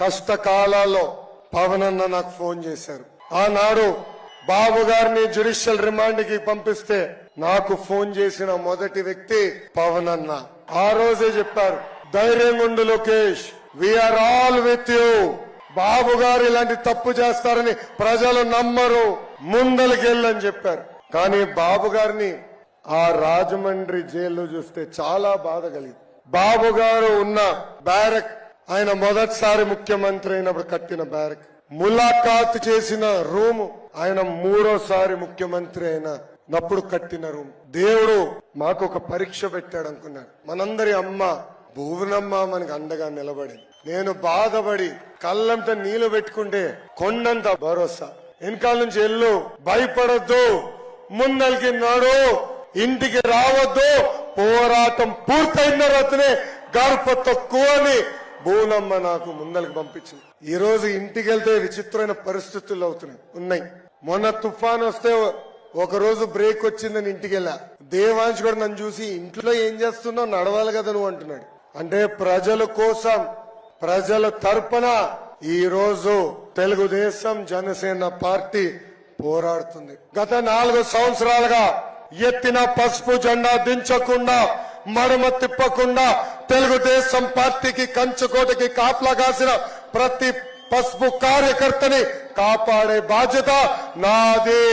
కష్టకాలాల్లో పవన్ అన్న నాకు ఫోన్ చేశారు. ఆనాడు బాబు గారిని జ్యుడిషియల్ రిమాండ్కి పంపిస్తే నాకు ఫోన్ చేసిన మొదటి వ్యక్తి పవన్ అన్న ఆ రోజే చెప్పారు ధైర్యం ఉండు Lokesh we are all with you గారు ఇలాంటి తప్పు చేస్తారని ప్రజలు నమ్మరు. ముందలకెళ్ళని చెప్పారు. కానీ బాబు గారిని ఆ రాజమండ్రి జైల్లో చూస్తే చాలా బాధ కలిగింది. బాబు గారు ఉన్న బ్యారక్ ఆయన మొదటిసారి ముఖ్యమంత్రి అయినప్పుడు కట్టిన బ్యారక్ ములాఖాత్ చేసిన రూమ్ ఆయన మూడోసారి ముఖ్యమంత్రి అయిన నప్పుడు కట్టిన రూమ్ దేవుడు మాకు ఒక పరీక్ష పెట్టాడు అనుకున్నాడు. మనందరి అమ్మ భువనమ్మ మనకు అండగా నిలబడింది. నేను బాధపడి కళ్ళంతా నీళ్ళు పెట్టుకుంటే కొండంత భరోసా. వెనకాల నుంచి ఎల్లు భయపడొద్దు. ముందలికి నాడు ఇంటికి రావద్దు. పోరాటం పూర్తయిన తర్వాతనే గడప తక్కువ అని భూనమ్మ నాకు ముందలకు పంపించింది. ఈ రోజు ఇంటికి వెళ్తే విచిత్రమైన పరిస్థితులు అవుతున్నాయి. ఉన్నాయి. మొన్న తుఫాన్ వస్తే ఒక రోజు బ్రేక్ వచ్చిందని ఇంటికి వెళ్ళా దేవాంశ్ కూడా నన్ను చూసి ఇంట్లో ఏం చేస్తున్నావు? నడవాలి కదా నువ్వు అంటున్నాడు. అంటే ప్రజల కోసం ప్రజల తరపున ఈ రోజు తెలుగుదేశం జనసేన పార్టీ పోరాడుతుంది. గత నాలుగు సంవత్సరాలుగా ఎత్తిన పసుపు జెండా దించకుండా మడమ తిప్పకుండా తెలుగుదేశం పార్టీకి కంచుకోటకి కాపలా కాసిన ప్రతి పసుపు కార్యకర్తని కాపాడే బాధ్యత నాది.